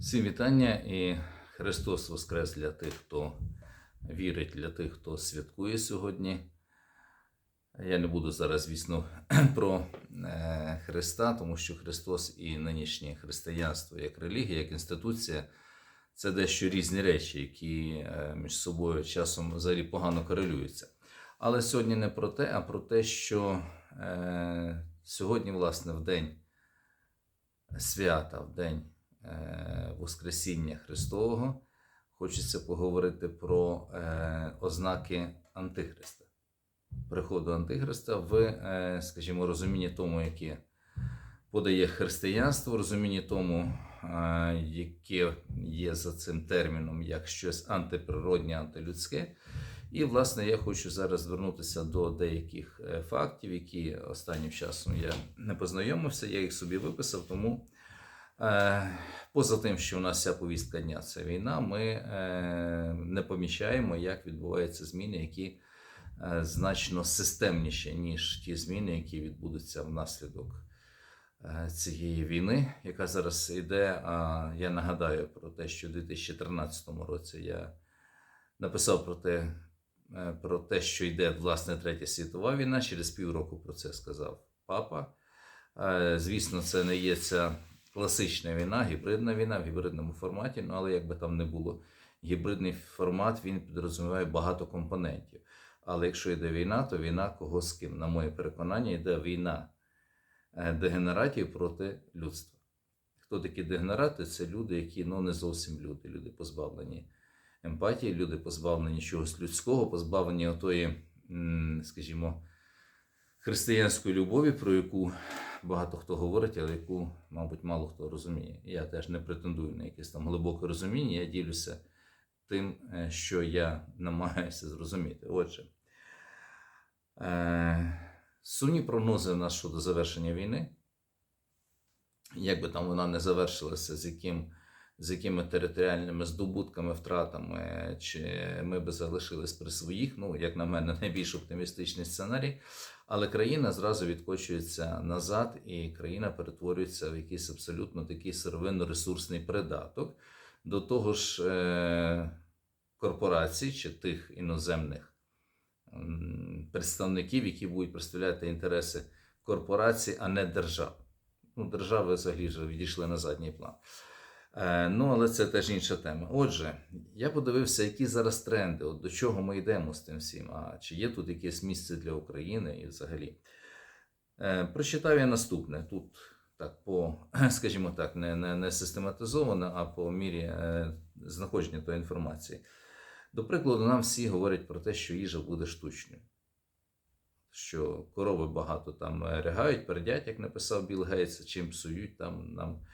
Всім вітання і Христос Воскрес для тих, хто вірить, для тих, хто святкує сьогодні. Я не буду зараз, звісно, про е, Христа, тому що Христос і нинішнє християнство як релігія, як інституція це дещо різні речі, які е, між собою часом взагалі погано корелюються. Але сьогодні не про те, а про те, що е, сьогодні, власне, в день свята, в день Воскресіння Христового, хочеться поговорити про е, ознаки Антихриста, приходу Антихриста в, е, скажімо, розумінні тому, яке подає християнство, розумінні тому, е, яке є за цим терміном, як щось антиприроднє, антилюдське. І, власне, я хочу зараз звернутися до деяких е, фактів, які останнім часом я не познайомився, я їх собі виписав, тому. Е, Поза тим, що у нас вся повістка дня це війна, ми е, не помічаємо, як відбуваються зміни, які е, значно системніші, ніж ті зміни, які відбудуться внаслідок цієї війни, яка зараз йде. А я нагадаю про те, що у 2013 році я написав про те, про те, що йде власне третя світова війна. Через півроку про це сказав папа. Звісно, це не є ця класична війна, гібридна війна в гібридному форматі. Ну але як би там не було, гібридний формат він підрозуміває багато компонентів. Але якщо йде війна, то війна кого з ким? На моє переконання, йде війна е, дегенератів проти людства. Хто такі дегенерати? Це люди, які ну, не зовсім люди, люди позбавлені емпатії, люди позбавлені чогось людського, позбавлені отої, скажімо, християнської любові, про яку багато хто говорить, але яку, мабуть, мало хто розуміє. Я теж не претендую на якесь там глибоке розуміння, я ділюся тим, е, що я намагаюся зрозуміти. Отже, е, сумні прогнози у нас щодо завершення війни. Як би там вона не завершилася, з яким з якими територіальними здобутками, втратами, чи ми би залишились при своїх, ну, як на мене, найбільш оптимістичний сценарій. Але країна зразу відкочується назад, і країна перетворюється в якийсь абсолютно такий сировинно-ресурсний придаток до того ж е- корпорацій чи тих іноземних представників, які будуть представляти інтереси корпорацій, а не держав. Ну, держави взагалі вже відійшли на задній план. Е, Ну, але це теж інша тема. Отже, я подивився, які зараз тренди, от до чого ми йдемо з тим всім, а чи є тут якесь місце для України і взагалі. Е, Прочитав я наступне. Тут так, по, скажімо так, не, не, не систематизовано, а по мірі е, знаходження тої інформації. До прикладу, нам всі говорять про те, що їжа буде штучною. Що корови багато там ригають, передять, як написав Білл Гейтс, чим псують там нам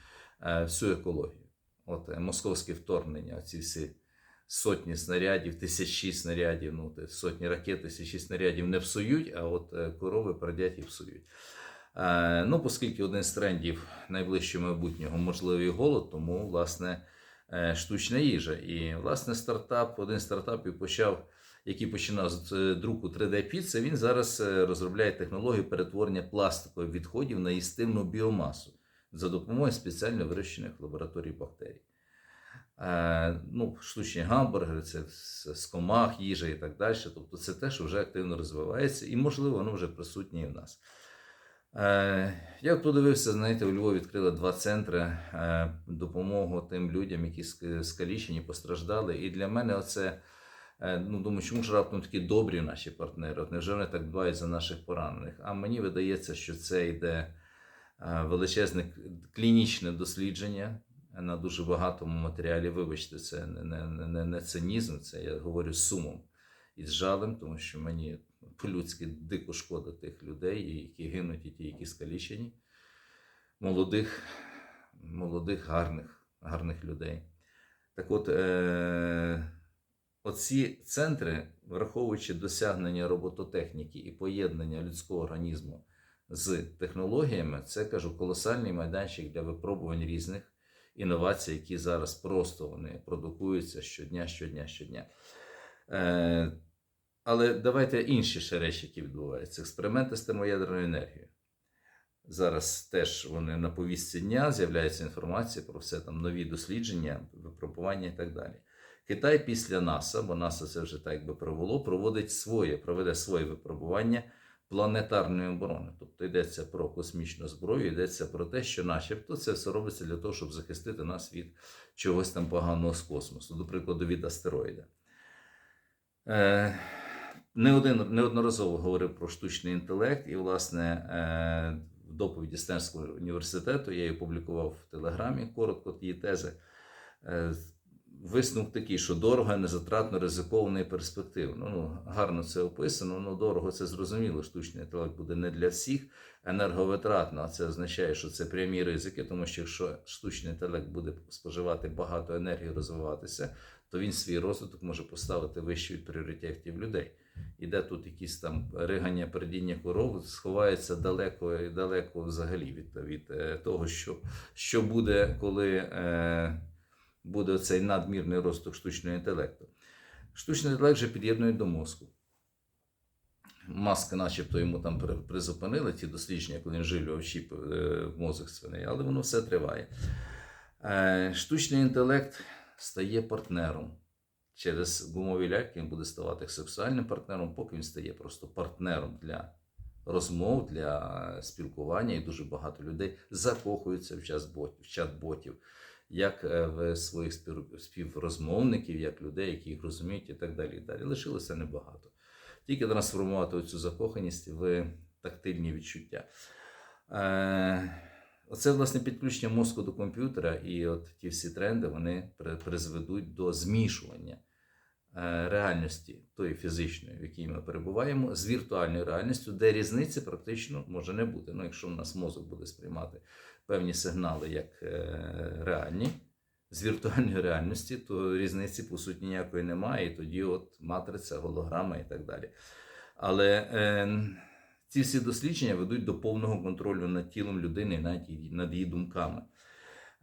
всю екологію. От е, московське вторгнення, ці всі сотні снарядів, тисячі снарядів, ну, сотні ракет, тисячі снарядів не псують, а от е, корови передять і псують. Е, ну, оскільки один з трендів найближчого майбутнього можливий голод, тому власне е, штучна їжа. І власне стартап, один з стартапів почав, який починав з е, друку 3D-піци, він зараз е, розробляє технологію перетворення пластикових відходів на їстивну біомасу за допомогою спеціально вирощених в лабораторії бактерій. Е, ну, штучні гамбургери, це з комах, їжа і так далі. Тобто це те, що вже активно розвивається, і, можливо, воно вже присутнє і в нас. Е, я подивився, знаєте, у Львові відкрили два центри е, допомогу тим людям, які скалічені, постраждали. І для мене оце, е, ну думаю, чому ж раптом такі добрі наші партнери? От невже вони так дбають за наших поранених? А мені видається, що це йде величезне клінічне дослідження на дуже багатому матеріалі. Вибачте, це не, не, не- не, не цинізм, це я говорю з сумом і з жалем, тому що мені по-людськи дико шкода тих людей, які гинуть, і ті, які скалічені, молодих, молодих, гарних, гарних людей. Так от, е- оці центри, враховуючи досягнення робототехніки і поєднання людського організму з технологіями, це кажу колосальний майданчик для випробувань різних інновацій, які зараз просто вони продукуються щодня, щодня, щодня. Е, але давайте інші ще речі, які відбуваються. Експерименти з термоядерною енергією. Зараз теж вони на повістці дня з'являється інформація про все там нові дослідження, випробування і так далі. Китай після НАСА, бо НАСА це вже так якби провело, проводить своє, проведе своє випробування планетарної оборони. Тобто йдеться про космічну зброю, йдеться про те, що начебто це все робиться для того, щоб захистити нас від чогось там поганого з космосу, до прикладу, від астероїда. Е, не один, неодноразово говорив про штучний інтелект, і, власне, е, в доповіді Стенського університету я її опублікував в Телеграмі коротко її тези. Е, Висновок такий, що дорого, незатратно, ризиковано і перспективно. Ну, гарно це описано, ну дорого це зрозуміло. Штучний інтелект буде не для всіх енерговитратно, а це означає, що це прямі ризики, тому що якщо штучний інтелект буде споживати багато енергії, розвиватися, то він свій розвиток може поставити вище від пріоритетів людей. Іде тут якісь там ригання, передіння коров, сховається далеко і далеко взагалі від, від е, того, що, що буде, коли. Е, буде цей надмірний розвиток штучного інтелекту. Штучний інтелект вже під'єднують до мозку. Маски, начебто, йому там призупинили ті дослідження, коли він живлював чіп е, в мозок свиней, але воно все триває. Е, Штучний інтелект стає партнером. Через гумові ляльки він буде ставати сексуальним партнером, поки він стає просто партнером для розмов, для спілкування, і дуже багато людей закохуються в чат-ботів як е, в своїх співрозмовників, як людей, які їх розуміють, і так далі. І далі. Лишилося небагато. Тільки трансформувати цю закоханість в тактильні відчуття. Е, Оце, власне, підключення мозку до комп'ютера, і от ті всі тренди вони призведуть до змішування реальності тої фізичної, в якій ми перебуваємо, з віртуальною реальністю, де різниці практично може не бути. Ну, якщо в нас мозок буде сприймати певні сигнали як е, реальні з віртуальної реальності, то різниці по суті ніякої немає, і тоді от матриця, голограма і так далі. Але е, ці всі дослідження ведуть до повного контролю над тілом людини, її, над її думками.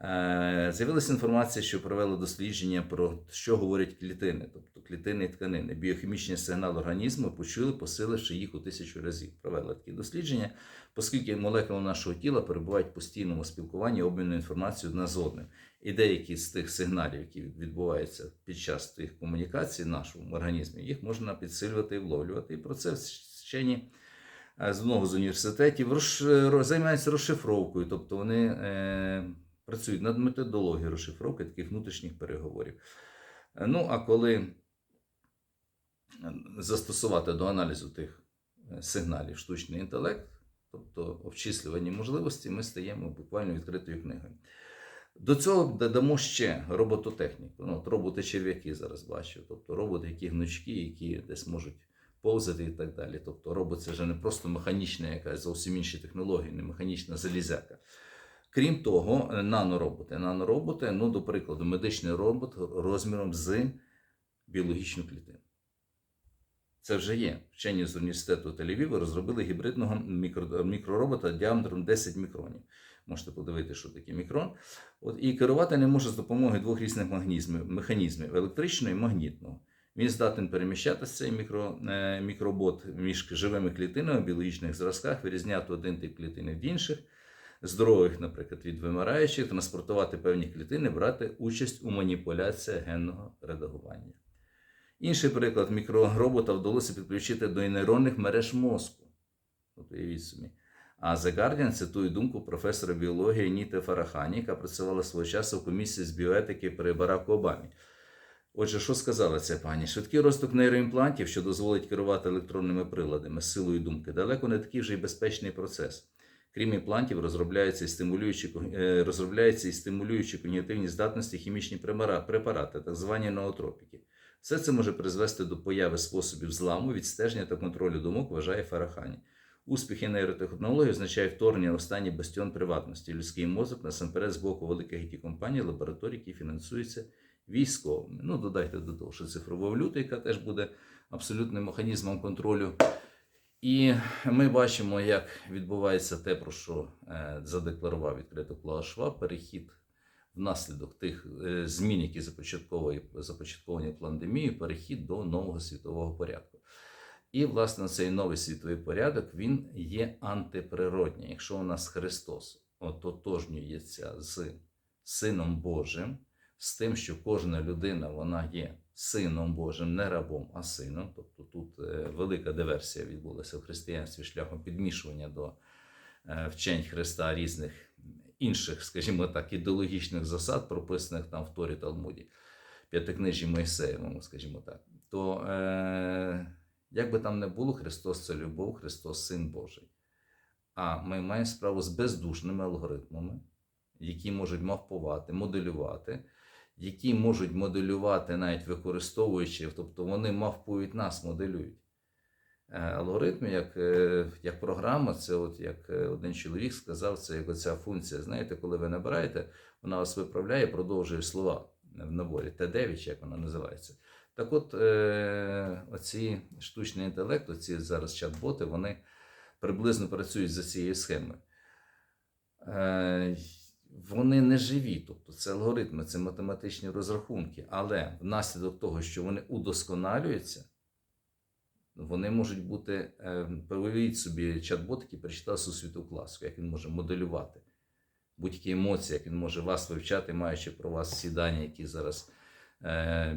Е, З'явилася інформація, що провели дослідження про що говорять клітини, тобто клітини і тканини. Біохімічні сигнали організму почули, посиливши їх у тисячу разів. Провели такі дослідження, оскільки молекули нашого тіла перебувають в постійному спілкуванні, обміну інформацією одна з одним. І деякі з тих сигналів, які відбуваються під час тих комунікацій в нашому організмі, їх можна підсилювати і вловлювати. І про це вчені е, з одного з університетів займаються розшифровкою, тобто вони е, працюють над методологією розшифровки таких внутрішніх переговорів. Е, Ну, а коли е, застосувати до аналізу тих е, сигналів штучний інтелект, тобто обчислювані можливості, ми стаємо буквально відкритою книгою. До цього додамо ще робототехніку. Ну, от роботи-черв'яки зараз бачу, тобто роботи, які гнучки, які десь можуть повзати і так далі. Тобто робот це вже не просто механічна якась зовсім інші технології, не механічна залізяка. Крім того, е, нанороботи. Нанороботи, ну, до прикладу, медичний робот розміром з біологічну клітину. Це вже є. Вчені з університету Тель-Авіва розробили гібридного мікро, мікроробота діаметром 10 мікронів. Можете подивитися, що таке мікрон. От, і керувати не може з допомогою двох різних механізмів, електричного і магнітного. Він здатен переміщатися цей мікро, е, мікробот між живими клітинами в біологічних зразках, вирізняти один тип клітини від інших, здорових, наприклад, від вимираючих, транспортувати певні клітини, брати участь у маніпуляціях генного редагування. Інший приклад мікроробота вдалося підключити до нейронних мереж мозку. От уявіть собі. А The Guardian цитує думку професора біології Ніти Фарахані, яка працювала свого часу в комісії з біоетики при Бараку Обамі. Отже, що сказала ця пані? Швидкий розвиток нейроімплантів, що дозволить керувати електронними приладами силою думки, далеко не такий вже й безпечний процес. Крім імплантів, розробляються і стимулюючі, е, розробляються і стимулюючі когнітивні здатності хімічні препарати, так звані ноотропіки. Все це може призвести до появи способів зламу, відстеження та контролю думок, вважає Фарахані. Успіхи нейротехнологій означають вторгнення останній бастіон приватності. Людський мозок насамперед з боку великих it компаній, лабораторій, які фінансуються військовими. Ну, додайте до того, що цифрова валюта, яка теж буде абсолютним механізмом контролю. І ми бачимо, як відбувається те, про що е, задекларував відкрито Клаус Шваб, перехід внаслідок тих е, змін, які започатковані, пандемією, перехід до нового світового порядку. І, власне, цей новий світовий порядок він є антиприродній. Якщо у нас Христос ототожнюється з Сином Божим, з тим, що кожна людина вона є сином Божим, не рабом, а сином. Тобто тут е, велика диверсія відбулася в християнстві шляхом підмішування до е, вчень Христа різних інших, скажімо так, ідеологічних засад, прописаних там в Торі Талмуді, п'ятикнижі Моїсеєвому, скажімо так, то е, як би там не було, Христос це любов, Христос Син Божий. А ми маємо справу з бездушними алгоритмами, які можуть мавпувати, моделювати, які можуть моделювати, навіть використовуючи, тобто вони мавпують нас, моделюють. Е, Алгоритм, як, е, як програма, це от як е, один чоловік сказав, це як оця функція. Знаєте, коли ви набираєте, вона вас виправляє, продовжує слова в наборі. Т9, як вона називається. Так от, оці штучний інтелект, оці зараз чат-боти, вони приблизно працюють за цією схемою. Е, вони не живі, тобто це алгоритми, це математичні розрахунки, але внаслідок того, що вони удосконалюються, вони можуть бути. е, собі чат-бот, який прочитав світу класику, як він може моделювати будь-які емоції, як він може вас вивчати, маючи про вас всі дані, які зараз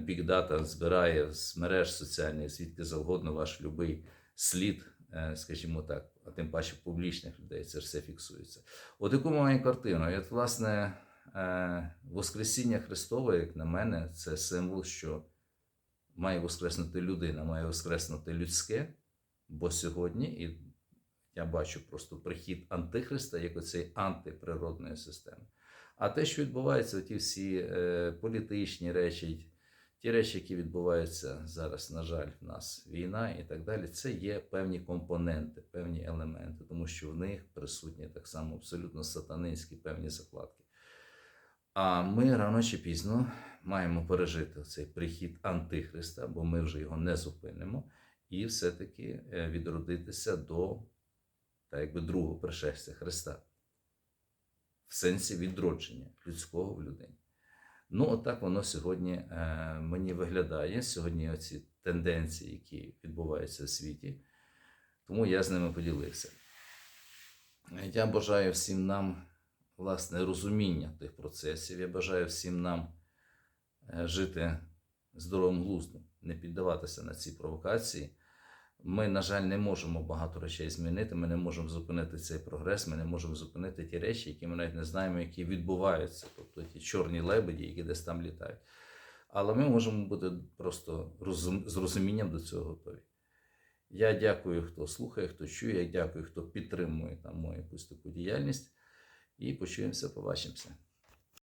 Big Data збирає з мереж соціальних, звідки завгодно ваш любий слід, е, скажімо так, а тим паче публічних людей, це все фіксується. От яку маємо картину? І от, власне, е, Воскресіння Христове, як на мене, це символ, що має воскреснути людина, має воскреснути людське, бо сьогодні, і я бачу просто прихід Антихриста як оцей антиприродної системи. А те, що відбувається, ті всі е, політичні речі, ті речі, які відбуваються зараз, на жаль, в нас війна і так далі, це є певні компоненти, певні елементи, тому що в них присутні так само абсолютно сатанинські певні закладки. А ми рано чи пізно маємо пережити цей прихід Антихриста, бо ми вже його не зупинимо, і все-таки е, відродитися до так якби другого пришестя Христа в сенсі відродження людського в людині. Ну, отак воно сьогодні е, мені виглядає. Сьогодні оці тенденції, які відбуваються в світі, тому я з ними поділився. Я бажаю всім нам власне розуміння тих процесів. Я бажаю всім нам е, жити здоровим глуздом, не піддаватися на ці провокації. Ми, на жаль, не можемо багато речей змінити. Ми не можемо зупинити цей прогрес. Ми не можемо зупинити ті речі, які ми навіть не знаємо, які відбуваються, тобто ті чорні лебеді, які десь там літають. Але ми можемо бути просто розум... з розумінням до цього готові. Я дякую, хто слухає, хто чує. Я дякую, хто підтримує там мою якусь таку діяльність. І почуємося, побачимося.